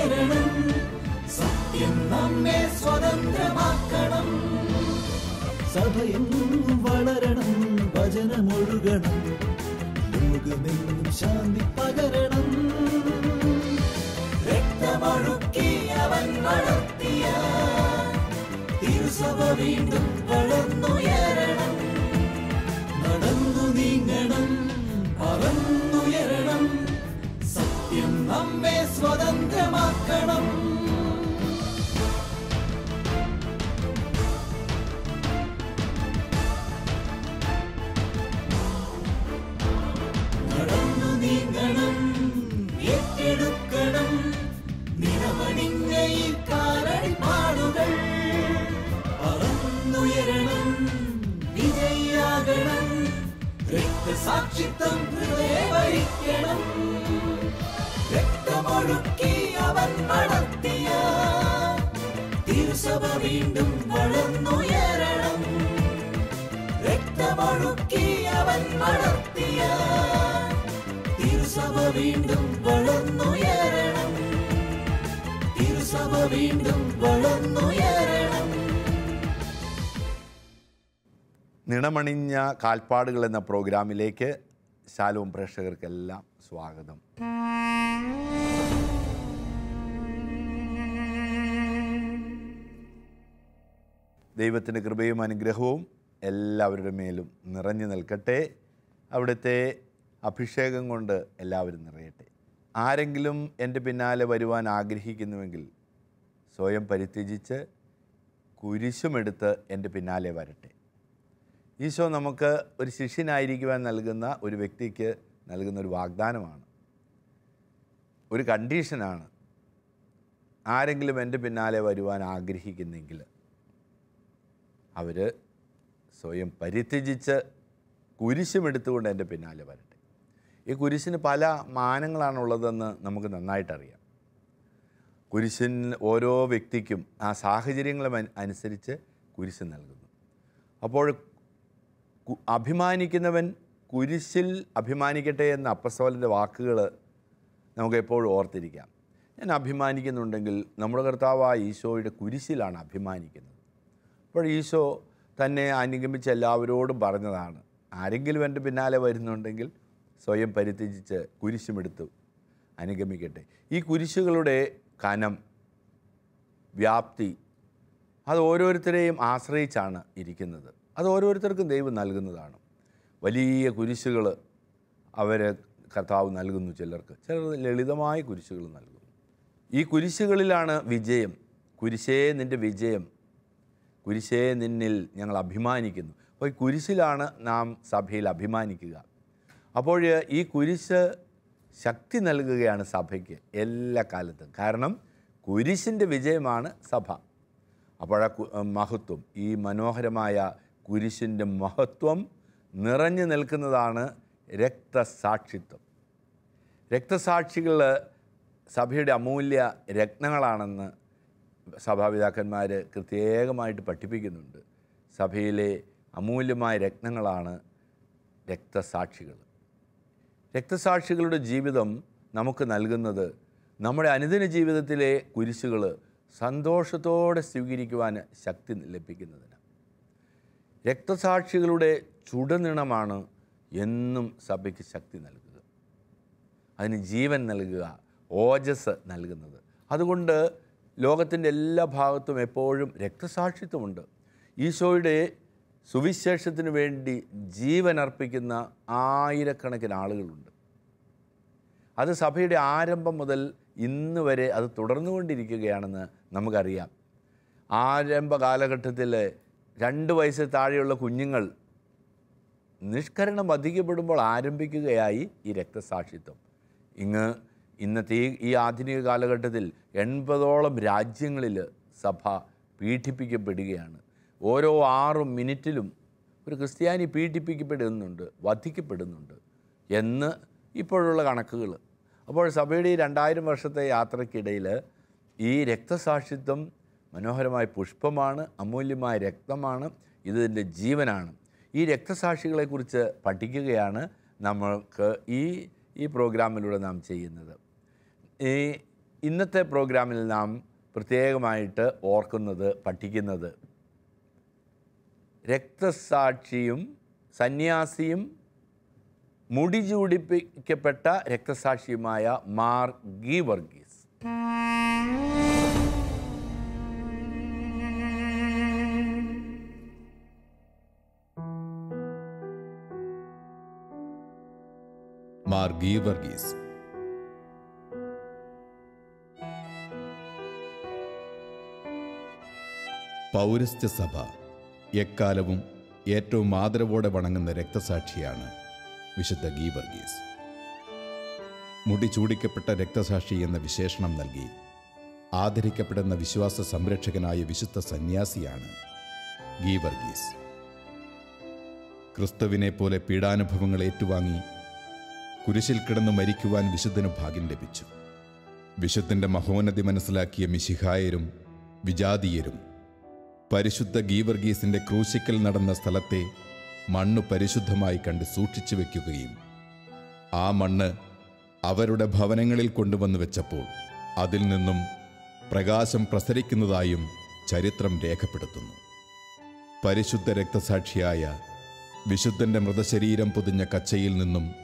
നടന്നു സത്യം നമ്മെ സ്വതന്ത്രമാക്കണം. സഭയും വളരണം വചനമൊഴുകണം ലോകമെങ്ങും ശാന്തി പകരണം. രക്തമൊഴുക്കി അവൻ വളർത്തിയ തിരുസഭ വീണ്ടും വളർന്നുയരണം. നടന്നു നീങ്ങണം പറന്നുയരണം. നമ്മെ സ്വതന്ത്രമാക്കണം. നടന്നു നീങ്ങണം ഏറ്റെടുക്കണം. രക്തസാക്ഷിത്വം ഹൃദയവരിക്കണം. രക്തമൊഴുക്കി അവൻ വളർത്തിയ വീണ്ടും വളർന്നുയരണം. രക്തമൊഴുക്കി അവൻ വളർത്തിയ വീണ്ടും വളർന്നുയരണം. തിരുസഭ വീണ്ടും വളർന്നുയരണം. നിണമണിഞ്ഞ കാൽപ്പാടുകൾ എന്ന പ്രോഗ്രാമിലേക്ക് ശാലവും പ്രേക്ഷകർക്കെല്ലാം സ്വാഗതം. ദൈവത്തിന്റെ കൃപയും അനുഗ്രഹവും എല്ലാവരുടെ മേലും നിറഞ്ഞു നിൽക്കട്ടെ. അവിടുത്തെ അഭിഷേകം കൊണ്ട് എല്ലാവരും നിറയട്ടെ. ആരെങ്കിലും എന്റെ പിന്നാലെ വരുവാൻ ആഗ്രഹിക്കുന്നുവെങ്കിൽ സ്വയം പരിത്യജിച്ച് കുരിശുമെടുത്ത് എന്റെ പിന്നാലെ വരട്ടെ. ഈശോ നമുക്ക് ഒരു ശിഷ്യനായിരിക്കുവാൻ നൽകുന്ന ഒരു വ്യക്തിക്ക് നൽകുന്ന ഒരു വാഗ്ദാനമാണ്. ഒരു കണ്ടീഷനാണ് ആരെങ്കിലും എന്റെ പിന്നാലെ വരുവാൻ ആഗ്രഹിക്കുന്നെങ്കിൽ അവർ സ്വയം പരിത്യജിച്ച് കുരിശുമെടുത്തുകൊണ്ട് എന്റെ പിന്നാലെ വരട്ടെ. ഈ കുരിശിന് പല മാനങ്ങളാണുള്ളതെന്ന് നമുക്ക് നന്നായിട്ടറിയാം. കുരിശിൻ ഓരോ വ്യക്തിക്കും ആ സാഹചര്യങ്ങളെ അനുസരിച്ച് കുരിശ് നൽകുന്നു. അപ്പോൾ അഭിമാനിക്കുന്നവൻ കുരിശിൽ അഭിമാനിക്കട്ടെ എന്ന അപ്പസോലിന്റെ വാക്കുകൾ നമുക്ക് എപ്പോഴും ഓർത്തിരിക്കാം. ഞാൻ അഭിമാനിക്കുന്നുണ്ടെങ്കിൽ നമ്മുടെ കർത്താവായ ഈശോയുടെ കുരിശിലാണ് അഭിമാനിക്കുന്നത്. അപ്പോൾ ഈശോ തന്നെ അനുഗമിച്ച് എല്ലാവരോടും പറഞ്ഞതാണ്. ആരെങ്കിലും എന്റെ പിന്നാലെ വരുന്നുണ്ടെങ്കിൽ സ്വയം പരിത്യജിച്ച് കുരിശുമെടുത്ത് അനുഗമിക്കട്ടെ. ഈ കുരിശുകളുടെ കനം വ്യാപ്തി അത് ഓരോരുത്തരെയും ആശ്രയിച്ചാണ് ഇരിക്കുന്നത്. അത് ഓരോരുത്തർക്കും ദൈവം നൽകുന്നതാണ്. വലിയ കുരിശുകൾ അവർ കർത്താവ് നൽകുന്നു ചിലർക്ക്. ചിലർ ലളിതമായ കുരിശുകൾ നൽകുന്നു. ഈ കുരിശുകളിലാണ് വിജയം. കുരിശേ നിന്റെ വിജയം. കുരിശേ നിന്നിൽ ഞങ്ങൾ അഭിമാനിക്കുന്നു. അപ്പോൾ ഈ കുരിശിലാണ് നാം സഭയിൽ അഭിമാനിക്കുക. അപ്പോൾ ഈ കുരിശ് ശക്തി നൽകുകയാണ് സഭയ്ക്ക് എല്ലാ കാലത്തും. കാരണം കുരിശിന്റെ വിജയമാണ് സഭ. അപ്പോൾ മഹത്വം ഈ മനോഹരമായ കുരിശിന്റെ മഹത്വം നിറഞ്ഞു നിൽക്കുന്നതാണ് രക്തസാക്ഷിത്വം. രക്തസാക്ഷികൾ സഭയുടെ അമൂല്യ രത്നങ്ങളാണെന്ന് സഭാപിതാക്കന്മാർ പ്രത്യേകമായിട്ട് പഠിപ്പിക്കുന്നുണ്ട്. സഭയിലെ അമൂല്യമായ രത്നങ്ങളാണ് രക്തസാക്ഷികൾ. രക്തസാക്ഷികളുടെ ജീവിതം നമുക്ക് നൽകുന്നത് നമ്മുടെ അനുദിന ജീവിതത്തിലെ കുരിശുകൾ സന്തോഷത്തോടെ സ്വീകരിക്കുവാൻ ശക്തി ലഭിക്കുന്നതിന്. രക്തസാക്ഷികളുടെ ചുടനിണമാണ് എന്നും സഭയ്ക്ക് ശക്തി നൽകുക. അതിന് ജീവൻ നൽകുക ഓജസ് നൽകുന്നത്. അതുകൊണ്ട് ലോകത്തിന്റെ എല്ലാ ഭാഗത്തും എപ്പോഴും രക്തസാക്ഷിത്വമുണ്ട്. ഈശോയുടെ സുവിശേഷത്തിന് വേണ്ടി ജീവൻ അർപ്പിക്കുന്ന ആയിരക്കണക്കിന് ആളുകളുണ്ട്. അത് സഭയുടെ ആരംഭം മുതൽ ഇന്ന് വരെ അത് തുടർന്നുകൊണ്ടിരിക്കുകയാണെന്ന് നമുക്കറിയാം. ആരംഭ കാലഘട്ടത്തിൽ രണ്ട് വയസ്സ് താഴെയുള്ള കുഞ്ഞുങ്ങൾ നിഷ്കരണം വധിക്കപ്പെടുമ്പോൾ ആരംഭിക്കുകയായി ഈ രക്തസാക്ഷിത്വം. ഇങ്ങ് ഇന്നത്തെ ഈ ഈ ആധുനിക കാലഘട്ടത്തിൽ എൺപതോളം രാജ്യങ്ങളിൽ സഭ പീഡിപ്പിക്കപ്പെടുകയാണ്. ഓരോ ആറ് മിനിറ്റിലും ഒരു ക്രിസ്ത്യാനി പീഡിപ്പിക്കപ്പെടുന്നുണ്ട് വധിക്കപ്പെടുന്നുണ്ട് എന്ന് ഇപ്പോഴുള്ള കണക്കുകൾ. അപ്പോൾ സഭയുടെ ഈ രണ്ടായിരം വർഷത്തെ യാത്രക്കിടയിൽ ഈ രക്തസാക്ഷിത്വം മനോഹരമായ പുഷ്പമാണ് അമൂല്യമായ രക്തമാണ് ഇതിന്റെ ജീവനാണ്. ഈ രക്തസാക്ഷികളെക്കുറിച്ച് പഠിക്കുകയാണ് നമ്മൾക്ക് ഈ ഈ പ്രോഗ്രാമിലൂടെ നാം ചെയ്യുന്നത്. ഈ ഇന്നത്തെ പ്രോഗ്രാമിൽ നാം പ്രത്യേകമായിട്ട് ഓർക്കുന്നത് പഠിക്കുന്നത് രക്തസാക്ഷിയും സന്യാസിയും മുടി ചൂടിപ്പിക്കപ്പെട്ട രക്തസാക്ഷിയുമായ മാർ ഗീവർഗീസ് മാർ ഗീവർഗീസ് പൗരസ്ത്യ സഭ എക്കാലവും ഏറ്റവും ആദരവോടെ വണങ്ങുന്ന രക്തസാക്ഷിയാണ് വിശുദ്ധ ഗീവർഗീസ് മുടി ചൂടിക്കപ്പെട്ട രക്തസാക്ഷി എന്ന വിശേഷണം നൽകി ആദരിക്കപ്പെടുന്ന വിശ്വാസ സംരക്ഷകനായ വിശുദ്ധ സന്യാസിയാണ് ഗീവർഗീസ് ക്രിസ്തുവിനെ പോലെ പീഡാനുഭവങ്ങൾ ഏറ്റുവാങ്ങി കുരിശിൽ കിടന്ന് മരിക്കുവാൻ വിശുദ്ധന് ഭാഗ്യം ലഭിച്ചു. വിശുദ്ധന്റെ മഹോന്നതി മനസ്സിലാക്കിയ മിശിഹായരും വിജാതീയരും പരിശുദ്ധ ഗീവർഗീസിന്റെ ക്രൂശിക്കൽ നടന്ന സ്ഥലത്തെ മണ്ണ് പരിശുദ്ധമായി കണ്ട് സൂക്ഷിച്ചു വെക്കുകയും ആ മണ്ണ് അവരുടെ ഭവനങ്ങളിൽ കൊണ്ടുവന്നു വെച്ചപ്പോൾ അതിൽ നിന്നും പ്രകാശം പ്രസരിക്കുന്നതായും ചരിത്രം രേഖപ്പെടുത്തുന്നു. പരിശുദ്ധ രക്തസാക്ഷിയായ വിശുദ്ധന്റെ മൃതശരീരം പൊതിഞ്ഞ കച്ചയിൽ നിന്നും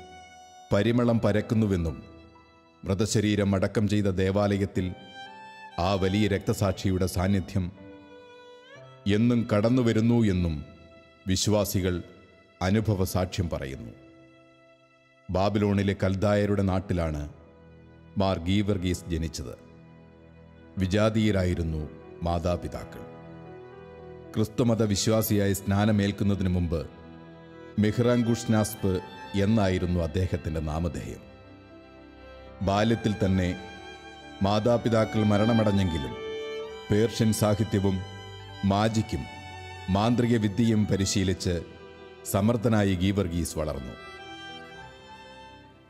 പരിമളം പരക്കുന്നുവെന്നും മൃതശരീരം അടക്കം ചെയ്ത ദേവാലയത്തിൽ ആ വലിയ രക്തസാക്ഷിയുടെ സാന്നിധ്യം എന്നും കടന്നു വരുന്നു എന്നും വിശ്വാസികൾ അനുഭവ സാക്ഷ്യം പറയുന്നു. ബാബിലോണിലെ കൽദായരുടെ നാട്ടിലാണ് മാർ ഗീവർഗീസ് ജനിച്ചത്. വിജാതീയരായിരുന്നു മാതാപിതാക്കൾ. ക്രിസ്തുമത വിശ്വാസിയായി സ്നാനമേൽക്കുന്നതിന് മുമ്പ് മെഹ്റാങ്കുഷ്നാസ്പ് എന്നായിരുന്നു അദ്ദേഹത്തിന്റെ നാമധേയം. ബാല്യത്തിൽ തന്നെ മാതാപിതാക്കൾ മരണമടഞ്ഞെങ്കിലും പേർഷ്യൻ സാഹിത്യവും മാജിക്കും മാന്ത്രിക വിദ്യയും പരിശീലിച്ച് സമർത്ഥനായി ഗീവർഗീസ് വളർന്നു.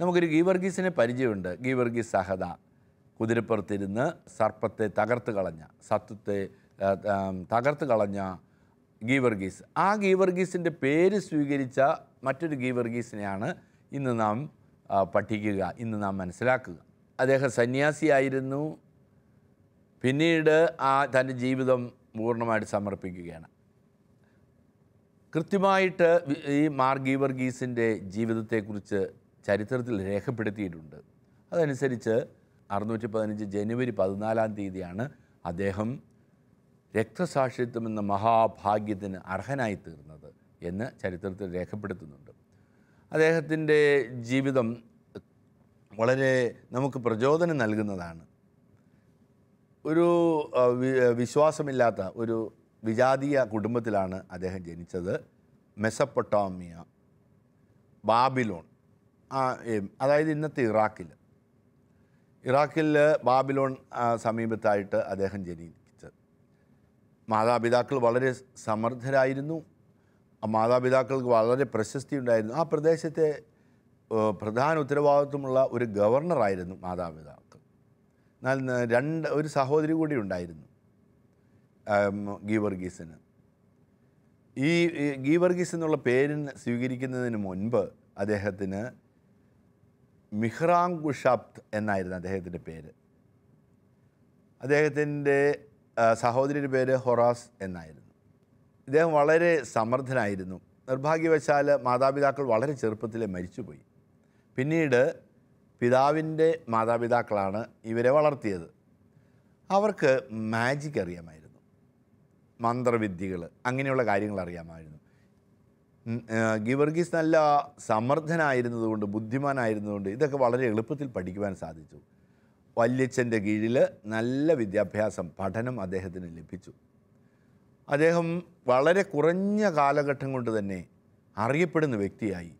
നമുക്കൊരു ഗീവർഗീസിനെ പരിചയമുണ്ട്. ഗീവർഗീസ് സഹത. കുതിരപ്പുറത്തിരുന്ന് സർപ്പത്തെ തകർത്ത് കളഞ്ഞ സത്വത്തെ തകർത്ത് കളഞ്ഞ ഗീവർഗീസ് ആ ഗീവർഗീസിന്റെ പേര് സ്വീകരിച്ച മറ്റൊരു ഗീവർഗീസിനെയാണ് ഇന്ന് നാം പഠിക്കുക ഇന്ന് നാം മനസ്സിലാക്കുക. അദ്ദേഹം സന്യാസിയായിരുന്നു. പിന്നീട് ആ തന്റെ ജീവിതം പൂർണമായിട്ട് സമർപ്പിക്കുകയാണ്. കൃത്യമായിട്ട് ഈ മാർ വർഗീസിന്റെ ജീവിതത്തെക്കുറിച്ച് ചരിത്രത്തിൽ രേഖപ്പെടുത്തിയിട്ടുണ്ട്. അതനുസരിച്ച് അറുന്നൂറ്റി പതിനഞ്ച് ജനുവരി പതിനാലാം തീയതിയാണ് അദ്ദേഹം രക്തസാക്ഷിത്വം എന്ന മഹാഭാഗ്യത്തിന് അർഹനായി തീർന്നത് എന്ന് ചരിത്രത്തിൽ രേഖപ്പെടുത്തുന്നുണ്ട്. അദ്ദേഹത്തിന്റെ ജീവിതം വളരെ നമുക്ക് പ്രചോദനം നൽകുന്നതാണ്. ഒരു വിശ്വാസമില്ലാത്ത ഒരു വിജാതീയ കുടുംബത്തിലാണ് അദ്ദേഹം ജനിച്ചത്. മെസപ്പൊട്ടോമിയ ബാബിലോൺ അതായത് ഇന്നത്തെ ഇറാഖിൽ ഇറാഖിൽ ബാബിലോൺ സമീപത്തായിട്ട് അദ്ദേഹം ജനിച്ചത് മാതാപിതാക്കൾ വളരെ സമർത്ഥരായിരുന്നു. മാതാപിതാക്കൾക്ക് വളരെ പ്രശസ്തി ഉണ്ടായിരുന്നു ആ പ്രദേശത്തെ പ്രധാന ഉത്തരവാദിത്വമുള്ള ഒരു ഗവർണറായിരുന്നു ന- രണ്ട് ഒരു സഹോദരി കൂടി ഉണ്ടായിരുന്നു ഗീവർഗീസിന്. ഈ ഗീവർഗീസ് എന്നുള്ള പേരിന് സ്വീകരിക്കുന്നതിന് മുൻപ് അദ്ദേഹത്തിന് മിഹ്റാങ്കുഷാപ്ത് എന്നായിരുന്നു അദ്ദേഹത്തിന്റെ പേര്. അദ്ദേഹത്തിന്റെ സഹോദരിയുടെ പേര് ഹൊറാസ് എന്നായിരുന്നു. ഇദ്ദേഹം വളരെ സമർത്ഥനായിരുന്നു. നിർഭാഗ്യവശാൽ മാതാപിതാക്കൾ വളരെ ചെറുപ്പത്തിലെ മരിച്ചുപോയി. പിന്നീട് പിതാവിന്റെ മാതാപിതാക്കളാണ് ഇവരെ വളർത്തിയത്. അവർക്ക് മാജിക് അറിയാമായിരുന്നു. മന്ത്രവിദ്യകൾ അങ്ങനെയുള്ള കാര്യങ്ങൾ അറിയാമായിരുന്നു. ഗിവർഗീസ് നല്ല സമർത്ഥനായിരുന്നതുകൊണ്ട് ബുദ്ധിമാനായിരുന്നതുകൊണ്ട് ഇതൊക്കെ വളരെ എളുപ്പത്തിൽ പഠിക്കുവാൻ സാധിച്ചു. വല്യച്ഛന്റെ കീഴിൽ നല്ല വിദ്യാഭ്യാസം പഠനം അദ്ദേഹത്തിന് ലഭിച്ചു. അദ്ദേഹം വളരെ കുറഞ്ഞ കാലഘട്ടം കൊണ്ട് തന്നെ അറിയപ്പെടുന്ന വ്യക്തിയായി.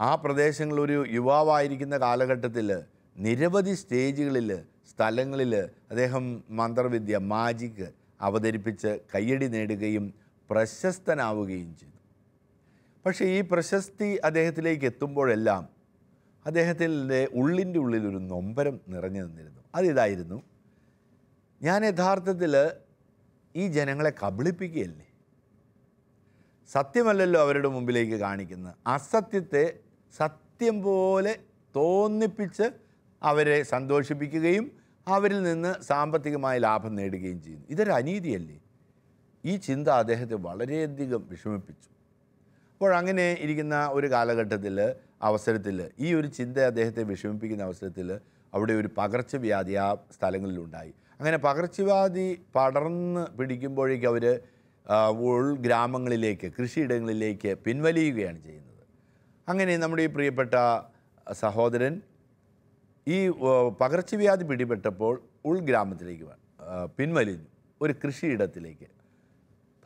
ആ പ്രദേശങ്ങളിൽ ഒരു യുവാവായിരിക്കുന്ന കാലഘട്ടത്തിൽ നിരവധി സ്റ്റേജുകളിൽ സ്ഥലങ്ങളിൽ അദ്ദേഹം മന്ത്രവിദ്യ മാജിക്ക് അവതരിപ്പിച്ച് കയ്യടി നേടുകയും പ്രശസ്തനാവുകയും ചെയ്തു. പക്ഷേ ഈ പ്രശസ്തി അദ്ദേഹത്തിലേക്ക് എത്തുമ്പോഴെല്ലാം അദ്ദേഹത്തിന്റെ ഉള്ളിന്റെ ഉള്ളിൽ ഒരു നൊമ്പരം നിറഞ്ഞു നിന്നിരുന്നു. അതിതായിരുന്നു ഞാൻ യഥാർത്ഥത്തിൽ ഈ ജനങ്ങളെ കബളിപ്പിക്കുകയല്ലേ? സത്യമല്ലല്ലോ അവരുടെ മുമ്പിലേക്ക് കാണിക്കുന്നത്. അസത്യത്തെ സത്യം പോലെ തോന്നിപ്പിച്ച് അവരെ സന്തോഷിപ്പിക്കുകയും അവരിൽ നിന്ന് സാമ്പത്തികമായ ലാഭം നേടുകയും ചെയ്യുന്നു. ഇതൊരു അനീതിയല്ലേ? ഈ ചിന്ത അദ്ദേഹത്തെ വളരെയധികം വിഷമിപ്പിച്ചു. അപ്പോൾ അങ്ങനെ ഇരിക്കുന്ന ഒരു കാലഘട്ടത്തിൽ അവസരത്തിൽ ഈ ഒരു ചിന്ത അദ്ദേഹത്തെ വിഷമിപ്പിക്കുന്ന അവസരത്തിൽ അവിടെ ഒരു പകർച്ചവ്യാധി ആ സ്ഥലങ്ങളിലുണ്ടായി. അങ്ങനെ പകർച്ചവ്യാധി പടർന്ന് പിടിക്കുമ്പോഴേക്കും അവർ ഉൾഗ്രാമങ്ങളിലേക്ക് കൃഷിയിടങ്ങളിലേക്ക് പിൻവലിയുകയാണ് ചെയ്യുന്നത്. അങ്ങനെ നമ്മുടെ ഈ പ്രിയപ്പെട്ട സഹോദരൻ ഈ പകർച്ചവ്യാധി പിടിപെട്ടപ്പോൾ ഉൾഗ്രാമത്തിലേക്ക് പിൻവലിഞ്ഞു. ഒരു കൃഷിയിടത്തിലേക്ക്.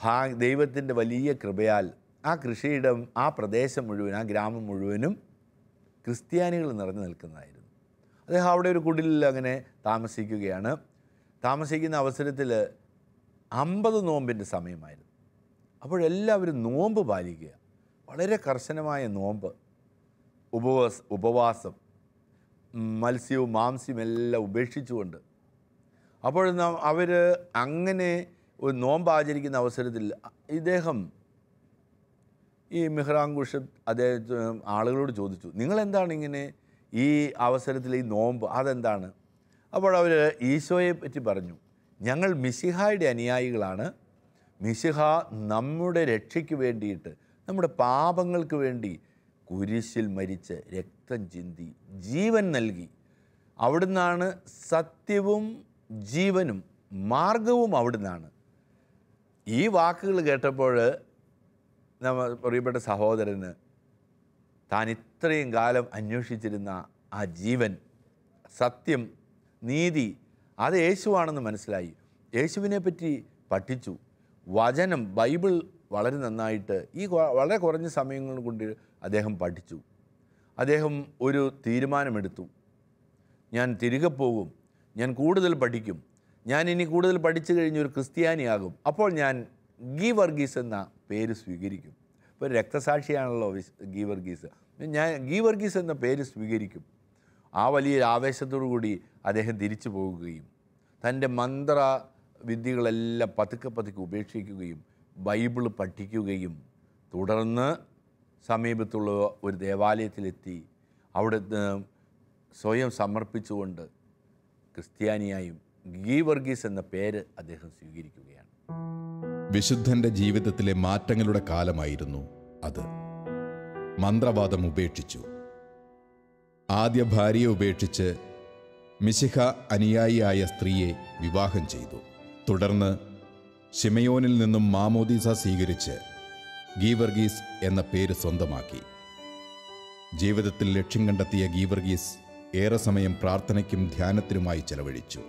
ഭാ ദൈവത്തിന്റെ വലിയ കൃപയാൽ ആ കൃഷിയിടം ആ പ്രദേശം മുഴുവൻ ആ ഗ്രാമം മുഴുവനും ക്രിസ്ത്യാനികൾ നിറഞ്ഞു നിൽക്കുന്നതായിരുന്നു. അദ്ദേഹം അവിടെ ഒരു കുടിലിൽ അങ്ങനെ താമസിക്കുകയാണ്. താമസിക്കുന്ന അവസരത്തിൽ അമ്പത് നോമ്പിന്റെ സമയമായിരുന്നു. അപ്പോഴെല്ലാവരും നോമ്പ് പാലിക്കുക വളരെ കർശനമായ നോമ്പ് ഉപവാസ ഉപവാസം മത്സ്യവും മാംസ്യവും എല്ലാം ഉപേക്ഷിച്ചുകൊണ്ട്. അപ്പോൾ അവർ അങ്ങനെ ഒരു നോമ്പ് ആചരിക്കുന്ന അവസരത്തിൽ ഇദ്ദേഹം ഈ മിഹ്റാങ്കുഷ് അദ്ദേഹത്തിന് ആളുകളോട് ചോദിച്ചു നിങ്ങളെന്താണ് ഇങ്ങനെ ഈ അവസരത്തിൽ ഈ നോമ്പ് അതെന്താണ്? അപ്പോൾ അവർ ഈശോയെ പറ്റി പറഞ്ഞു. ഞങ്ങൾ മിസിഹായുടെ അനുയായികളാണ്. മിസിഹ നമ്മുടെ രക്ഷയ്ക്ക് വേണ്ടിയിട്ട് നമ്മുടെ പാപങ്ങൾക്ക് വേണ്ടി കുരിശിൽ മരിച്ച് രക്തം ചിന്തി ജീവൻ നൽകി. അവിടുന്നാണ് സത്യവും ജീവനും മാർഗവും അവിടുന്നാണ്. ഈ വാക്കുകൾ കേട്ടപ്പോൾ നമ്മ പ്രിയപ്പെട്ട സഹോദരന് താൻ ഇത്രയും കാലം അന്വേഷിച്ചിരുന്ന ആ ജീവൻ സത്യം നീതി അത് യേശുവാണെന്ന് മനസ്സിലായി. യേശുവിനെ പറ്റി പഠിച്ചു. വചനം ബൈബിൾ വളരെ നന്നായിട്ട് ഈ വളരെ കുറഞ്ഞ സമയങ്ങൾ കൊണ്ട് അദ്ദേഹം പഠിച്ചു. അദ്ദേഹം ഒരു തീരുമാനമെടുത്തു. ഞാൻ തിരികെ പോകും. ഞാൻ കൂടുതൽ പഠിക്കും. ഞാൻ ഇനി കൂടുതൽ പഠിച്ചു കഴിഞ്ഞ് ഒരു ക്രിസ്ത്യാനിയാകും. അപ്പോൾ ഞാൻ ഗീ വർഗീസ് എന്ന പേര് സ്വീകരിക്കും. ഇപ്പോൾ രക്തസാക്ഷിയാണല്ലോ ഗീ വർഗീസ്. ഞാൻ ഗീ വർഗീസ് എന്ന പേര് സ്വീകരിക്കും. ആ വലിയ ആവേശത്തോടു കൂടി അദ്ദേഹം തിരിച്ചു പോകുകയും തന്റെ മന്ത്ര വിദ്യകളെല്ലാം പതുക്കെ പതുക്കെ ഉപേക്ഷിക്കുകയും ബൈബിൾ പഠിക്കുകയും തുടർന്ന് സമീപത്തുള്ള ഒരു ദേവാലയത്തിലെത്തി അവിടെ സ്വയം സമർപ്പിച്ചുകൊണ്ട് ക്രിസ്ത്യാനിയായും ഗീവർഗീസ് എന്ന പേര് അദ്ദേഹം സ്വീകരിക്കുകയാണ്. വിശുദ്ധന്റെ ജീവിതത്തിലെ മാറ്റങ്ങളുടെ കാലമായിരുന്നു അത്. മന്ത്രവാദം ഉപേക്ഷിച്ചു. ആദ്യ ഭാര്യയെ ഉപേക്ഷിച്ച് മിശിഹ അനുയായിയായ സ്ത്രീയെ വിവാഹം ചെയ്തു. തുടർന്ന് ഷിമയോനിൽ നിന്നും മാമോദീസ സ്വീകരിച്ച് ഗീവർഗീസ് എന്ന പേര് സ്വന്തമാക്കി. ജീവിതത്തിൽ ലക്ഷ്യം കണ്ടെത്തിയ ഗീവർഗീസ് ഏറെ സമയം പ്രാർത്ഥനയ്ക്കും ധ്യാനത്തിനുമായി ചെലവഴിച്ചു.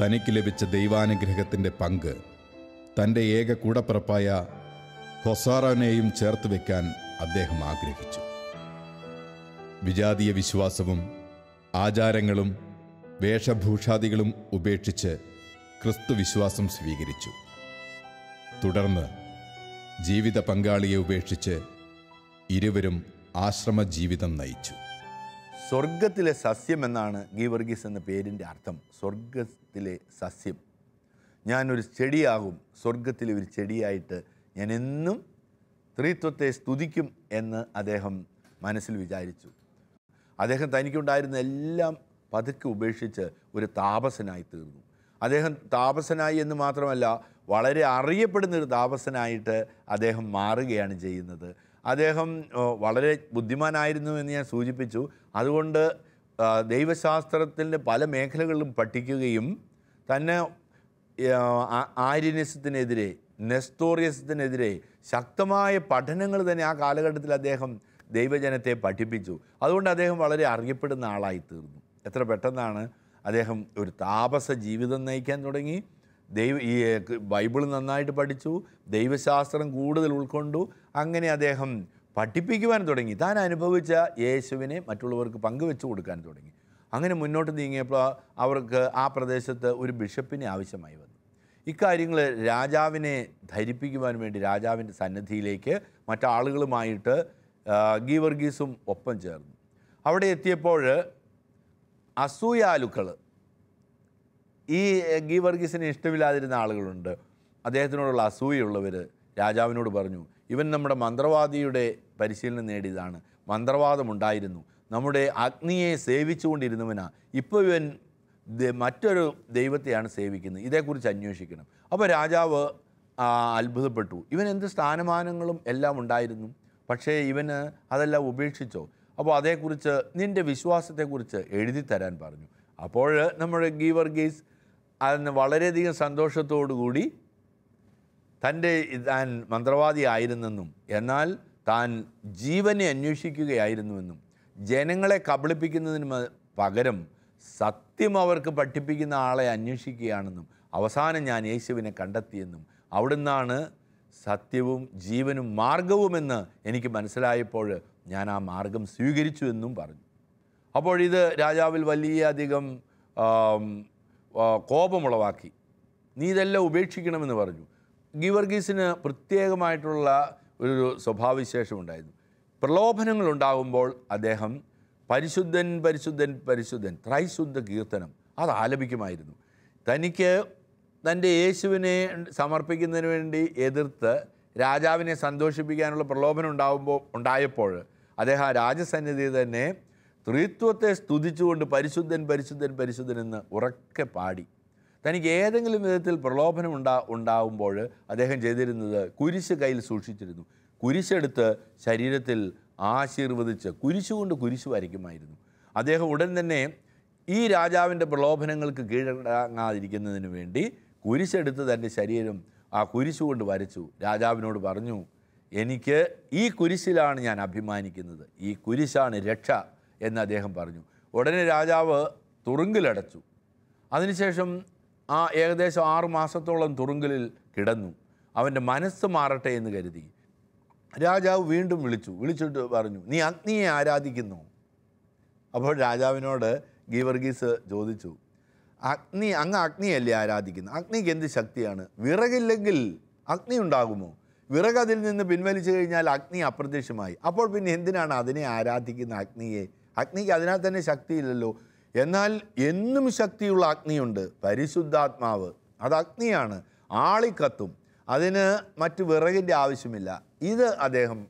തനിക്ക് ലഭിച്ച ദൈവാനുഗ്രഹത്തിന്റെ പങ്ക് തന്റെ ഏക കൂടപ്പിറപ്പായ ഹൊസാറോനെയും ചേർത്ത് വെക്കാൻ അദ്ദേഹം ആഗ്രഹിച്ചു. വിജാതീയ വിശ്വാസവും ആചാരങ്ങളും വേഷഭൂഷാദികളും ഉപേക്ഷിച്ച് ക്രിസ്തു വിശ്വാസം സ്വീകരിച്ചു. തുടർന്ന് ജീവിത പങ്കാളിയെ ഉപേക്ഷിച്ച് ഇരുവരും ആശ്രമ ജീവിതം നയിച്ചു. സ്വർഗത്തിലെ സസ്യം എന്നാണ് ഗീവർഗീസ് എന്ന പേരിന്റെ അർത്ഥം. സ്വർഗത്തിലെ സസ്യം. ഞാനൊരു ചെടിയാകും. സ്വർഗത്തിലെ ഒരു ചെടിയായിട്ട് ഞാൻ എന്നും ത്രിത്വത്തെ സ്തുതിക്കും എന്ന് അദ്ദേഹം മനസ്സിൽ വിചാരിച്ചു. അദ്ദേഹം തനിക്കുണ്ടായിരുന്ന എല്ലാം പതുക്കെ ഉപേക്ഷിച്ച് ഒരു താപസനായി തീർന്നു. അദ്ദേഹം താപസനായി എന്ന് മാത്രമല്ല വളരെ അറിയപ്പെടുന്ന ഒരു താപസനായിട്ട് അദ്ദേഹം മാറുകയാണ് ചെയ്യുന്നത്. അദ്ദേഹം വളരെ ബുദ്ധിമാനായിരുന്നു എന്ന് ഞാൻ സൂചിപ്പിച്ചു. അതുകൊണ്ട് ദൈവശാസ്ത്രത്തിന്റെ പല മേഖലകളിലും പഠിക്കുകയും തന്നെ ആര്യനിസത്തിനെതിരെ നെസ്തോറിയസത്തിനെതിരെ ശക്തമായ പഠനങ്ങൾ തന്നെ ആ കാലഘട്ടത്തിൽ അദ്ദേഹം ദൈവജനത്തെ പഠിപ്പിച്ചു. അതുകൊണ്ട് അദ്ദേഹം വളരെ അറിയപ്പെടുന്ന ആളായി തീർന്നു. എത്ര പെട്ടെന്നാണ് അദ്ദേഹം ഒരു താപസ ജീവിതം നയിക്കാൻ തുടങ്ങി. ദൈവ ഈ ബൈബിൾ നന്നായിട്ട് പഠിച്ചു ദൈവശാസ്ത്രം കൂടുതൽ ഉൾക്കൊണ്ടു. അങ്ങനെ അദ്ദേഹം പഠിപ്പിക്കുവാൻ തുടങ്ങി. താൻ അനുഭവിച്ച യേശുവിനെ മറ്റുള്ളവർക്ക് പങ്കുവെച്ചു കൊടുക്കാൻ തുടങ്ങി. അങ്ങനെ മുന്നോട്ട് നീങ്ങിയപ്പോൾ അവർക്ക് ആ പ്രദേശത്ത് ഒരു ബിഷപ്പിനെ ആവശ്യമായി വന്നു. ഇക്കാര്യങ്ങൾ രാജാവിനെ ധരിപ്പിക്കുവാൻ വേണ്ടി രാജാവിന്റെ സന്നദ്ധിയിലേക്ക് മറ്റാളുകളുമായിട്ട് ഗീവർഗീസും ഒപ്പം ചേർന്നു. അവിടെ എത്തിയപ്പോൾ അസൂയാലുക്കൾ ഈ ഗീവർഗീസിന് ഇഷ്ടമില്ലാതിരുന്ന ആളുകളുണ്ട്. അദ്ദേഹത്തിനോടുള്ള അസൂയുള്ളവർ രാജാവിനോട് പറഞ്ഞു ഇവൻ നമ്മുടെ മന്ത്രവാദിയുടെ പരിശീലനം നേടിയതാണ്. മന്ത്രവാദമുണ്ടായിരുന്നു നമ്മുടെ അഗ്നിയെ സേവിച്ചുകൊണ്ടിരുന്നവനാ. ഇപ്പോൾ ഇവൻ മറ്റൊരു ദൈവത്തെയാണ് സേവിക്കുന്നത്. ഇതേക്കുറിച്ച് അന്വേഷിക്കണം. അപ്പോൾ രാജാവ് അത്ഭുതപ്പെട്ടു. ഇവൻ എന്ത് സ്ഥാനമാനങ്ങളും എല്ലാം ഉണ്ടായിരുന്നു? പക്ഷേ ഇവന് അതെല്ലാം ഉപേക്ഷിച്ചോ. അപ്പോൾ അതേക്കുറിച്ച് നിന്റെ വിശ്വാസത്തെക്കുറിച്ച് എഴുതി തരാൻ പറഞ്ഞു. അപ്പോൾ നമ്മുടെ ഗീവർ ഗീസ് അതിന് വളരെയധികം സന്തോഷത്തോടു കൂടി തന്റെ താൻ മന്ത്രവാദി ആയിരുന്നെന്നും എന്നാൽ താൻ ജീവനെ അന്വേഷിക്കുകയായിരുന്നുവെന്നും ജനങ്ങളെ കബളിപ്പിക്കുന്നതിന് പകരം സത്യം അവർക്ക് പഠിപ്പിക്കുന്ന ആളെ അന്വേഷിക്കുകയാണെന്നും അവസാനം ഞാൻ യേശുവിനെ കണ്ടെത്തിയെന്നും അവിടുന്നാണ് സത്യവും ജീവനും മാർഗവുമെന്ന് എനിക്ക് മനസ്സിലായപ്പോൾ ഞാൻ ആ മാർഗം സ്വീകരിച്ചു എന്നും പറഞ്ഞു. അപ്പോൾ ഇത് രാജാവിൽ വലിയ അധികം കോപമുളവാക്കി. നീ ഇതെല്ലാം ഉപേക്ഷിക്കണമെന്ന് പറഞ്ഞു. ഗീവർഗീസിന് പ്രത്യേകമായിട്ടുള്ള ഒരു സ്വഭാവവിശേഷം ഉണ്ടായിരുന്നു. പ്രലോഭനങ്ങൾ ഉണ്ടാകുമ്പോൾ അദ്ദേഹം പരിശുദ്ധൻ പരിശുദ്ധൻ പരിശുദ്ധൻ ത്രൈശുദ്ധ കീർത്തനം അത് ആലപിക്കുമായിരുന്നു. തനിക്ക് തന്റെ യേശുവിനെ സമർപ്പിക്കുന്നതിന് വേണ്ടി എതിർത്ത് രാജാവിനെ സന്തോഷിപ്പിക്കാനുള്ള പ്രലോഭനം ഉണ്ടാകുമ്പോൾ ഉണ്ടായപ്പോൾ അദ്ദേഹം ആ രാജസന്നിധി തന്നെ ത്രിത്വത്തെ സ്തുതിച്ചുകൊണ്ട് പരിശുദ്ധൻ പരിശുദ്ധൻ പരിശുദ്ധൻ എന്ന് ഉറക്കെ പാടി. തനിക്ക് ഏതെങ്കിലും വിധത്തിൽ പ്രലോഭനം ഉണ്ടാ ഉണ്ടാകുമ്പോൾ അദ്ദേഹം ചെയ്തിരുന്നത് കുരിശ് കയ്യിൽ സൂക്ഷിച്ചിരുന്നു. കുരിശെടുത്ത് ശരീരത്തിൽ ആശീർവദിച്ച് കുരിശുകൊണ്ട് കുരിശ് വരയ്ക്കുമായിരുന്നു. അദ്ദേഹം ഉടൻ തന്നെ ഈ രാജാവിന്റെ പ്രലോഭനങ്ങൾക്ക് കീഴടങ്ങാതിരിക്കുന്നതിന് വേണ്ടി കുരിശെടുത്ത് തന്റെ ശരീരം ആ കുരിശ് കൊണ്ട് വരച്ചു. രാജാവിനോട് പറഞ്ഞു എനിക്ക് ഈ കുരിശിലാണ് ഞാൻ അഭിമാനിക്കുന്നത്. ഈ കുരിശാണ് രക്ഷ എന്ന് അദ്ദേഹം പറഞ്ഞു. ഉടനെ രാജാവ് തുറുങ്കിലടച്ചു. അതിനുശേഷം ആ ഏകദേശം ആറു മാസത്തോളം തുറുങ്കലിൽ കിടന്നു. അവന്റെ മനസ്സ് മാറട്ടെ എന്ന് കരുതി. രാജാവ് വീണ്ടും വിളിച്ചു. വിളിച്ചിട്ട് പറഞ്ഞു നീ അഗ്നിയെ ആരാധിക്കുന്നു? അപ്പോൾ രാജാവിനോട് ഗീവർഗീസ് ചോദിച്ചു അഗ്നി അങ്ങ് അഗ്നിയല്ലേ ആരാധിക്കുന്നത്? അഗ്നിക്ക് എന്ത് ശക്തിയാണ്? വിറകില്ലെങ്കിൽ അഗ്നി ഉണ്ടാകുമോ? വിറക് അതിൽ നിന്ന് പിൻവലിച്ചു കഴിഞ്ഞാൽ അഗ്നി അപ്രത്യക്ഷമായി. അപ്പോൾ പിന്നെ എന്തിനാണ് അതിനെ ആരാധിക്കുന്ന അഗ്നിയെ? അഗ്നിക്ക് അതിനാൽ തന്നെ ശക്തിയില്ലല്ലോ. എന്നാൽ എന്നും ശക്തിയുള്ള അഗ്നിയുണ്ട്. പരിശുദ്ധാത്മാവ്. അത് അഗ്നിയാണ്. ആളിക്കത്തും. അതിന് മറ്റ് വിറകിന്റെ ആവശ്യമില്ല. ഇത് അദ്ദേഹം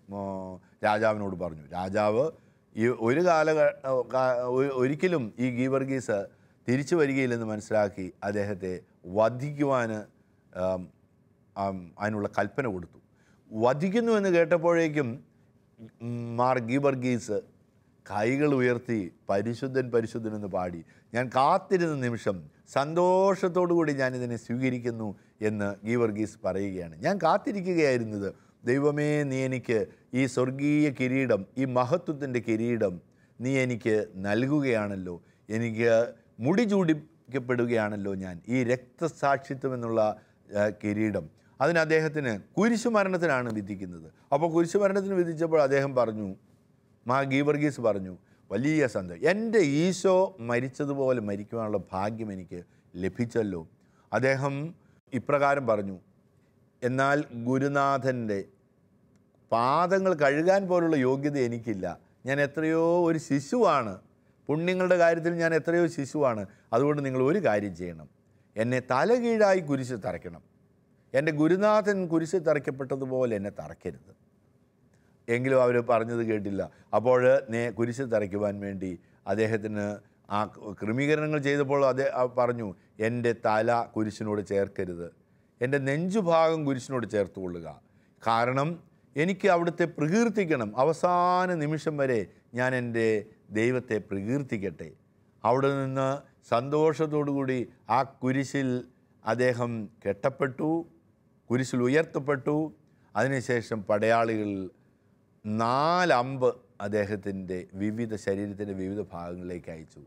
രാജാവിനോട് പറഞ്ഞു. രാജാവ് ഈ ഒരു കാല ഒരിക്കലും ഈ ഗീവർഗീസ് തിരിച്ചു വരികയില്ലെന്ന് മനസ്സിലാക്കി അദ്ദേഹത്തെ വധിക്കുവാൻ അതിനുള്ള കൽപ്പന കൊടുത്തു. വധിക്കുന്നു എന്ന് കേട്ടപ്പോഴേക്കും മാർ ഗീവർഗീസ് കൈകൾ ഉയർത്തി പരിശുദ്ധൻ പരിശുദ്ധൻ എന്ന് പാടി ഞാൻ കാത്തിരുന്ന നിമിഷം സന്തോഷത്തോടു കൂടി ഞാൻ ഇതിനെ സ്വീകരിക്കുന്നു എന്ന് ഗീവർഗീസ് പറയുകയാണ്. ഞാൻ കാത്തിരിക്കുകയായിരുന്നത് ദൈവമേ നീ എനിക്ക് ഈ സ്വർഗീയ കിരീടം ഈ മഹത്വത്തിന്റെ കിരീടം നീ എനിക്ക് നൽകുകയാണല്ലോ. എനിക്ക് മുടി ചൂടിക്കപ്പെടുകയാണല്ലോ ഞാൻ ഈ രക്തസാക്ഷിത്വം എന്നുള്ള കിരീടം. അതിന് അദ്ദേഹത്തിന് കുരിശുമരണത്തിനാണ് വിധിക്കുന്നത്. അപ്പോൾ കുരിശുമരണത്തിന് വിധിച്ചപ്പോൾ അദ്ദേഹം പറഞ്ഞു മാ ഗീവർഗീസ് പറഞ്ഞു വലിയ സന്തോഷം എന്റെ ഈശോ മരിച്ചതുപോലെ മരിക്കുവാനുള്ള ഭാഗ്യം എനിക്ക് ലഭിച്ചല്ലോ. അദ്ദേഹം ഇപ്രകാരം പറഞ്ഞു എന്നാൽ ഗുരുനാഥന്റെ പാദങ്ങൾ കഴുകാൻ പോലുള്ള യോഗ്യത എനിക്കില്ല. ഞാൻ എത്രയോ ഒരു ശിശുവാണ്. പുണ്യങ്ങളുടെ കാര്യത്തിൽ ഞാൻ എത്രയോ ശിശുവാണ്. അതുകൊണ്ട് നിങ്ങൾ ഒരു കാര്യം ചെയ്യണം. എന്നെ തലകീഴായി കുരിശ് തറയ്ക്കണം. എന്റെ ഗുരുനാഥൻ കുരിശ് തറയ്ക്കപ്പെട്ടതുപോലെ എന്നെ തറയ്ക്കരുത്. എങ്കിലും അവർ പറഞ്ഞത് കേട്ടില്ല. അപ്പോൾ നേ കുരിശ് തറയ്ക്കുവാൻ വേണ്ടി അദ്ദേഹത്തിന് ആ ക്രമീകരണങ്ങൾ ചെയ്തപ്പോൾ അദ്ദേഹം പറഞ്ഞു എന്റെ തല കുരിശിനോട് ചേർക്കരുത്. എന്റെ നെഞ്ചുഭാഗം കുരിശിനോട് ചേർത്ത് കൊള്ളുക കാരണം എനിക്ക് അവിടുത്തെ പ്രകീർത്തിക്കണം. അവസാന നിമിഷം വരെ ഞാൻ എന്റെ ദൈവത്തെ പ്രകീർത്തിക്കട്ടെ. അവിടെ നിന്ന് സന്തോഷത്തോടു കൂടി ആ കുരിശിൽ അദ്ദേഹം കെട്ടപ്പെട്ടു കുരിശിൽ ഉയർത്തപ്പെട്ടു. അതിനുശേഷം പടയാളികൾ നാലമ്പ് അദ്ദേഹത്തിന്റെ വിവിധ ശരീരത്തിന്റെ വിവിധ ഭാഗങ്ങളിലേക്ക് അയച്ചു.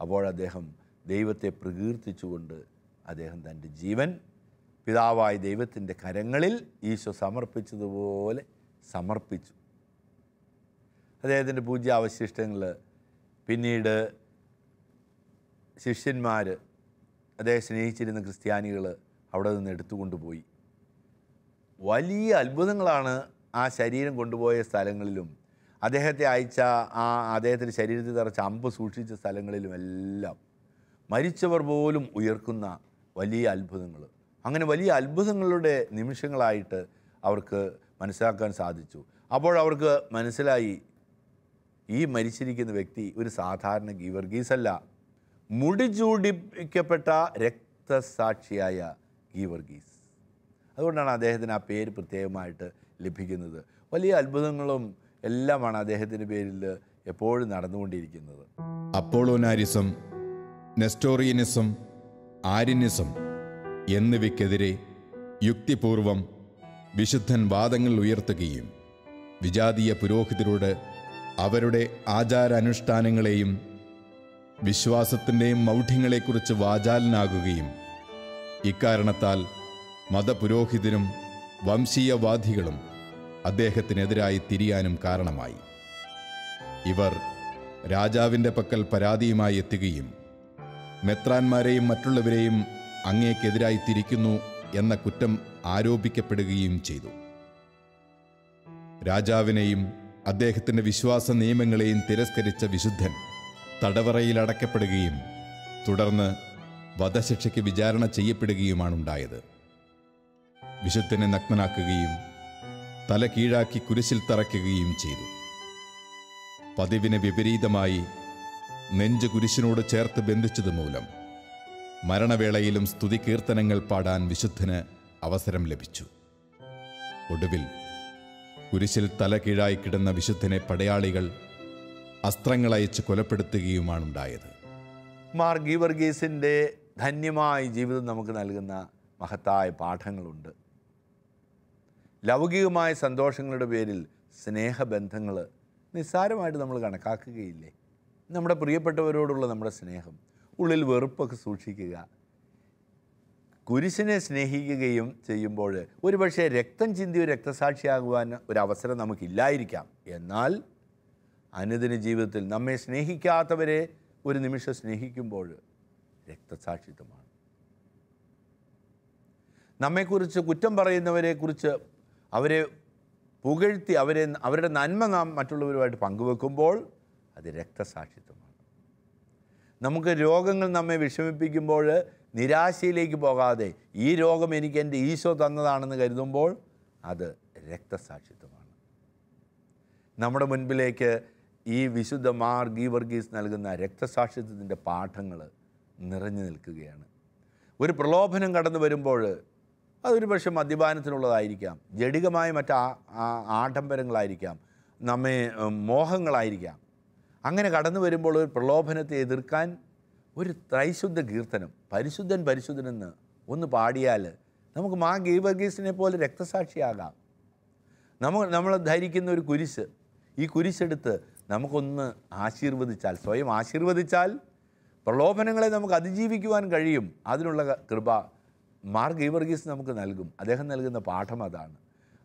അപ്പോൾ അദ്ദേഹം ദൈവത്തെ പ്രകീർത്തിച്ചുകൊണ്ട് അദ്ദേഹം തന്റെ ജീവൻ പിതാവായ ദൈവത്തിന്റെ കരങ്ങളിൽ ഈശോ സമർപ്പിച്ചതുപോലെ സമർപ്പിച്ചു. അദ്ദേഹത്തിന്റെ പൂജ്യ അവശിഷ്ടങ്ങൾ പിന്നീട് ശിഷ്യന്മാർ അദ്ദേഹം സ്നേഹിച്ചിരുന്ന ക്രിസ്ത്യാനികൾ അവിടെ നിന്ന് എടുത്തുകൊണ്ടുപോയി. വലിയ അത്ഭുതങ്ങളാണ് ആ ശരീരം കൊണ്ടുപോയ സ്ഥലങ്ങളിലും. അദ്ദേഹത്തെ അയച്ച ആ അദ്ദേഹത്തിന്റെ ശരീരത്തിൽ തറച്ച അമ്പ് സൂക്ഷിച്ച സ്ഥലങ്ങളിലും എല്ലാം മരിച്ചവർ പോലും ഉയർക്കുന്ന വലിയ അത്ഭുതങ്ങൾ. അങ്ങനെ വലിയ അത്ഭുതങ്ങളുടെ നിമിഷങ്ങളായിട്ട് അവർക്ക് മനസ്സിലാക്കാൻ സാധിച്ചു. അപ്പോൾ അവർക്ക് മനസ്സിലായി ഈ മരിച്ചിരിക്കുന്ന വ്യക്തി ഒരു സാധാരണ ഗീവർഗീസ് അല്ല മുടിചൂടിപ്പിക്കപ്പെട്ട രക്തസാക്ഷിയായ ഗീവർഗീസ് അതുകൊണ്ടാണ് അദ്ദേഹത്തിന് ആ പേര് പ്രത്യേകമായിട്ട് ലഭിക്കുന്നത്. വലിയ അത്ഭുതങ്ങളും എല്ലാമാണ് അദ്ദേഹത്തിന്റെ പേരിൽ എപ്പോഴും നടന്നുകൊണ്ടിരിക്കുന്നത്. അപ്പോളോനാരിസം നെസ്റ്റോറിയനിസം ആര്യനിസം എന്നിവയ്ക്കെതിരെ യുക്തിപൂർവം വിശുദ്ധൻ വാദങ്ങൾ ഉയർത്തുകയും വിജാതീയ പുരോഹിതരോട് അവരുടെ ആചാരാനുഷ്ഠാനങ്ങളെയും വിശ്വാസത്തിന്റെയും മൗഢ്യങ്ങളെക്കുറിച്ച് വാചാലനാകുകയും ഇക്കാരണത്താൽ മതപുരോഹിതരും വംശീയവാദികളും അദ്ദേഹത്തിനെതിരായി തിരിയാനും കാരണമായി. ഇവർ രാജാവിന്റെ പക്കൽ പരാതിയുമായി എത്തുകയും മെത്രാന്മാരെയും മറ്റുള്ളവരെയും അങ്ങേക്കെതിരായി തിരിക്കുന്നു എന്ന കുറ്റം ആരോപിക്കപ്പെടുകയും ചെയ്തു. രാജാവിനെയും അദ്ദേഹത്തിന്റെ വിശ്വാസ നിയമങ്ങളെയും തിരസ്കരിച്ച വിശുദ്ധൻ തടവറയിൽ അടക്കപ്പെടുകയും തുടർന്ന് വധശിക്ഷയ്ക്ക് വിചാരണ ചെയ്യപ്പെടുകയുമാണുണ്ടായത്. വിശുദ്ധനെ നഗ്നനാക്കുകയും തല കീഴാക്കി കുരിശിൽ തറയ്ക്കുകയും ചെയ്തു. പതിവിന് വിപരീതമായി നെഞ്ച് കുരിശിനോട് ചേർത്ത് ബന്ധിച്ചത് മൂലം മരണവേളയിലും സ്തുതി കീർത്തനങ്ങൾ പാടാൻ വിശുദ്ധന് അവസരം ലഭിച്ചു. ഒടുവിൽ കുരിശിൽ തല കീഴായി കിടന്ന വിശുദ്ധനെ പടയാളികൾ അസ്ത്രങ്ങളയച്ച് കൊലപ്പെടുത്തുകയുമാണുണ്ടായത്. മാർ ഗീവർഗീസിന്റെ ധന്യമായ ജീവിതം നമുക്ക് നൽകുന്ന മഹത്തായ പാഠങ്ങളുണ്ട്. ലൗകികമായ സന്തോഷങ്ങളുടെ പേരിൽ സ്നേഹബന്ധങ്ങൾ നിസ്സാരമായിട്ട് നമ്മൾ കണക്കാക്കുകയില്ലേ? നമ്മുടെ പ്രിയപ്പെട്ടവരോടുള്ള നമ്മുടെ സ്നേഹം ഉള്ളിൽ വെറുപ്പൊക്കെ സൂക്ഷിക്കുക കുരിശിനെ സ്നേഹിക്കുകയും ചെയ്യുമ്പോൾ ഒരുപക്ഷെ രക്തം ചിന്തി ഒരു രക്തസാക്ഷിയാകുവാൻ ഒരു അവസരം നമുക്കില്ലായിരിക്കാം. എന്നാൽ അനുദിന ജീവിതത്തിൽ നമ്മെ സ്നേഹിക്കാത്തവരെ ഒരു നിമിഷം സ്നേഹിക്കുമ്പോൾ രക്തസാക്ഷിത്വമാണ്. നമ്മെക്കുറിച്ച് കുറ്റം പറയുന്നവരെക്കുറിച്ച് അവരെ പുകഴ്ത്തി അവരെ അവരുടെ നന്മ നാം മറ്റുള്ളവരുമായിട്ട് പങ്കുവെക്കുമ്പോൾ അത് രക്തസാക്ഷിത്വമാണ്. നമുക്ക് രോഗങ്ങൾ നമ്മെ വിഷമിപ്പിക്കുമ്പോൾ നിരാശയിലേക്ക് പോകാതെ ഈ രോഗം എനിക്ക് എന്റെ ഈശോ തന്നതാണെന്ന് കരുതുമ്പോൾ അത് രക്തസാക്ഷിത്വമാണ്. നമ്മുടെ മുൻപിലേക്ക് ഈ വിശുദ്ധ മാർ ഗീവർഗീസ് നൽകുന്ന രക്തസാക്ഷിത്വത്തിന്റെ പാഠങ്ങൾ നിറഞ്ഞു നിൽക്കുകയാണ്. ഒരു പ്രലോഭനം കടന്നു വരുമ്പോൾ അതൊരു പക്ഷേ മദ്യപാനത്തിനുള്ളതായിരിക്കാം. ജടികമായ മറ്റ് ആഡംബരങ്ങളായിരിക്കാം. നമ്മെ മോഹങ്ങളായിരിക്കാം. അങ്ങനെ കടന്നു വരുമ്പോൾ ഒരു പ്രലോഭനത്തെ എതിർക്കാൻ ഒരു ത്രൈശുദ്ധ കീർത്തനം പരിശുദ്ധൻ പരിശുദ്ധനെന്ന് ഒന്ന് പാടിയാൽ നമുക്ക് മാ ഗീവർഗീസിനെ പോലെ രക്തസാക്ഷിയാകാം. നമ്മൾ നമ്മൾ ധരിക്കുന്ന ഒരു കുരിശ് ഈ കുരിശെടുത്ത് നമുക്കൊന്ന് ആശീർവദിച്ചാൽ സ്വയം ആശീർവദിച്ചാൽ പ്രലോഭനങ്ങളെ നമുക്ക് അതിജീവിക്കുവാൻ കഴിയും. അതിനുള്ള കൃപ മാർ ഗീവർഗീസ് നമുക്ക് നൽകും. അദ്ദേഹം നൽകുന്ന പാഠം അതാണ്.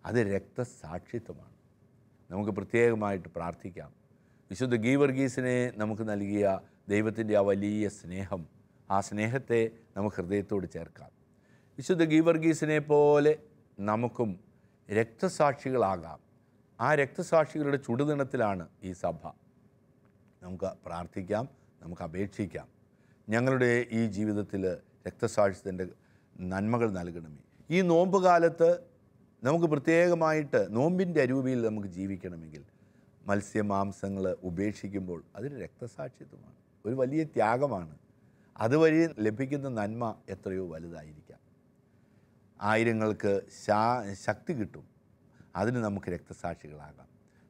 അത് രക്തസാക്ഷിത്വമാണ്. നമുക്ക് പ്രത്യേകമായിട്ട് പ്രാർത്ഥിക്കാം. വിശുദ്ധ ഗീവർഗീസിനെ നമുക്ക് നൽകിയ ദൈവത്തിന്റെ ആ വലിയ സ്നേഹം ആ സ്നേഹത്തെ നമുക്ക് ഹൃദയത്തോട് ചേർക്കാം. വിശുദ്ധ ഗീവർഗീസിനെ പോലെ നമുക്കും രക്തസാക്ഷികളാകാം. ആ രക്തസാക്ഷികളുടെ ചുടുദിനത്തിലാണ് ഈ സഭ. നമുക്ക് പ്രാർത്ഥിക്കാം നമുക്ക് അപേക്ഷിക്കാം. ഞങ്ങളുടെ ഈ ജീവിതത്തിൽ രക്തസാക്ഷിത്തിന്റെ നന്മകൾ നൽകണമേ. ഈ നോമ്പ് കാലത്ത് നമുക്ക് പ്രത്യേകമായിട്ട് നോമ്പിന്റെ അരൂപിയിൽ നമുക്ക് ജീവിക്കണമെങ്കിൽ മത്സ്യമാംസങ്ങൾ ഉപേക്ഷിക്കുമ്പോൾ അതൊരു രക്തസാക്ഷിത്വമാണ്. ഒരു വലിയ ത്യാഗമാണ്. അതുവഴി ലഭിക്കുന്ന നന്മ എത്രയോ വലുതായിരിക്കാം. ആയിരങ്ങൾക്ക് ശാ ശക്തി കിട്ടും. അതിന് നമുക്ക് രക്തസാക്ഷികളാകാം.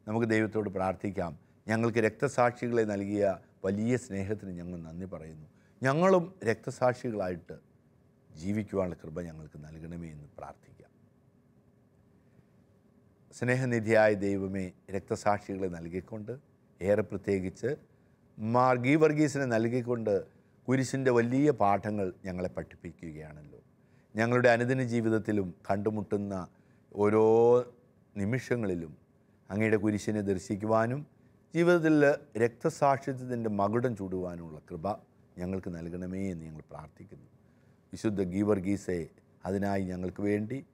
നമുക്ക് ദൈവത്തോട് പ്രാർത്ഥിക്കാം. ഞങ്ങൾക്ക് രക്തസാക്ഷികളെ നൽകിയ വലിയ സ്നേഹത്തിന് ഞങ്ങൾ നന്ദി പറയുന്നു. ഞങ്ങളും രക്തസാക്ഷികളായിട്ട് ജീവിക്കുവാനുള്ള കൃപ ഞങ്ങൾക്ക് നൽകണമേ എന്ന് പ്രാർത്ഥിക്കാം. സ്നേഹനിധിയായ ദൈവമേ രക്തസാക്ഷികളെ നൽകിക്കൊണ്ട് ഏറെ പ്രത്യേകിച്ച് മാർ ഗീവർഗീസിനെ നൽകിക്കൊണ്ട് കുരിശിന്റെ വലിയ പാഠങ്ങൾ ഞങ്ങളെ പഠിപ്പിക്കുകയാണല്ലോ. ഞങ്ങളുടെ അനുദിന ജീവിതത്തിലും കണ്ടുമുട്ടുന്ന ഓരോ നിമിഷങ്ങളിലും അങ്ങയുടെ കുരിശിനെ ദർശിക്കുവാനും ജീവിതത്തിൽ രക്തസാക്ഷിത്വത്തിന്റെ മകുടം ചൂടുവാനുമുള്ള കൃപ ഞങ്ങൾക്ക് നൽകണമേ എന്ന് ഞങ്ങൾ പ്രാർത്ഥിക്കുന്നു. വിശുദ്ധ ഗീവർഗീസെ അതിനായി ഞങ്ങൾക്ക് വേണ്ടി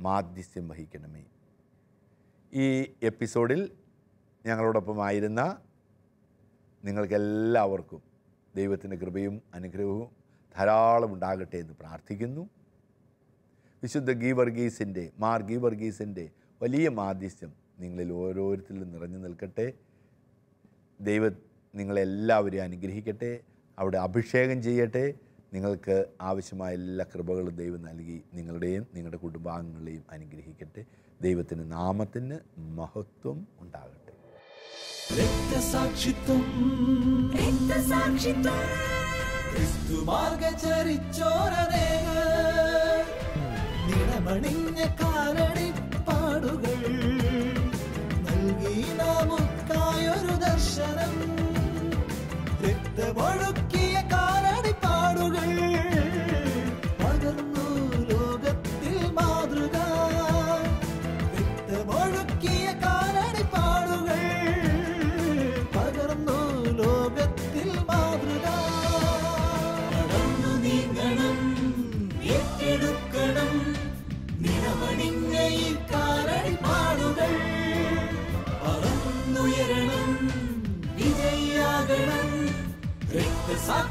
മാധ്യസ്ഥ്യം വഹിക്കണമേ. ഈ എപ്പിസോഡിൽ ഞങ്ങളോടൊപ്പമായിരുന്ന നിങ്ങൾക്കെല്ലാവർക്കും ദൈവത്തിന്റെ കൃപയും അനുഗ്രഹവും ധാരാളം ഉണ്ടാകട്ടെ എന്ന് പ്രാർത്ഥിക്കുന്നു. വിശുദ്ധ ഗീവർഗീസിന്റെ മാർ ഗീവർഗീസിന്റെ വലിയ മാധ്യസ്ഥ്യം നിങ്ങളിൽ ഓരോരുത്തരിലും നിറഞ്ഞു നിൽക്കട്ടെ. ദൈവ നിങ്ങളെല്ലാവരെയും അനുഗ്രഹിക്കട്ടെ അവിടെ അഭിഷേകം ചെയ്യട്ടെ. നിങ്ങൾക്ക് ആവശ്യമായ എല്ലാ കൃപകളും ദൈവം നൽകി നിങ്ങളുടെയും നിങ്ങളുടെ കുടുംബാംഗങ്ങളെയും അനുഗ്രഹിക്കട്ടെ. ദൈവത്തിന്റെ നാമത്തിന് മഹത്വം ഉണ്ടാകട്ടെ. രക്തസാക്ഷിത്വം. രക്തസാക്ഷിത്വം. ക്രിസ്തു മാർഗചരിച്ചോരനേക നിറമണിഞ്ഞ കാലടി പാടുകൾ. നൽകി നമുക്കായൊരു ദർശനം. രക്തമൊഴുക്കിയ